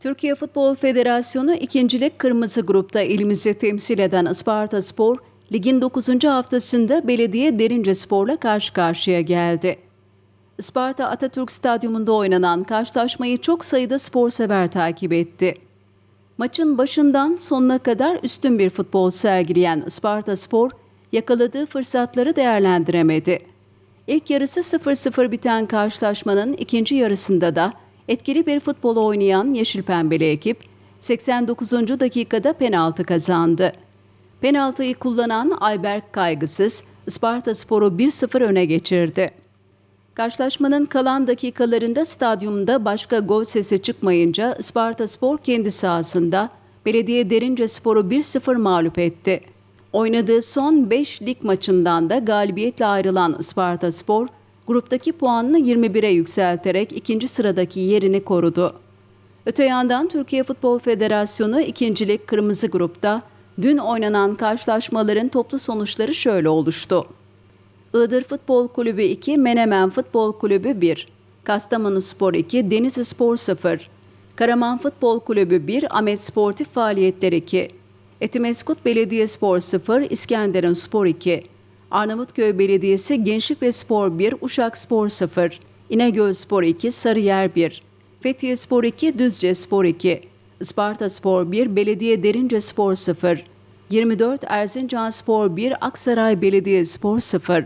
Türkiye Futbol Federasyonu ikincilik kırmızı grupta ilimizi temsil eden Isparta Spor, ligin 9. haftasında Belediye Derince Spor'la karşı karşıya geldi. Isparta Atatürk Stadyumunda oynanan karşılaşmayı çok sayıda spor sever takip etti. Maçın başından sonuna kadar üstün bir futbol sergileyen Isparta Spor, yakaladığı fırsatları değerlendiremedi. İlk yarısı 0-0 biten karşılaşmanın ikinci yarısında da etkili bir futbol oynayan Yeşil Pembeli ekip 89. dakikada penaltı kazandı. Penaltıyı kullanan Ayberk Kaygısız Isparta Spor'u 1-0 öne geçirdi. Karşılaşmanın kalan dakikalarında stadyumda başka gol sesi çıkmayınca Isparta Spor kendi sahasında Belediye Derince Spor'u 1-0 mağlup etti. Oynadığı son 5 lig maçından da galibiyetle ayrılan Isparta Spor, gruptaki puanını 21'e yükselterek ikinci sıradaki yerini korudu. Öte yandan Türkiye Futbol Federasyonu ikincilik kırmızı grupta dün oynanan karşılaşmaların toplu sonuçları şöyle oluştu. Iğdır Futbol Kulübü 2, Menemen Futbol Kulübü 1, Kastamonu Spor 2, Denizli Spor 0, Karaman Futbol Kulübü 1, Ahmet Sportif Faaliyetler 2, Etimeskut Belediyespor 0, İskenderun Spor 2, Arnavutköy Belediyesi Gençlik ve Spor 1, Uşak Spor 0, İnegöl Spor 2, Sarıyer 1, Fethiye Spor 2, Düzce Spor 2, Isparta Spor 1, Belediye Derince Spor 0, 24 Erzincan Spor 1, Aksaray Belediyespor 0.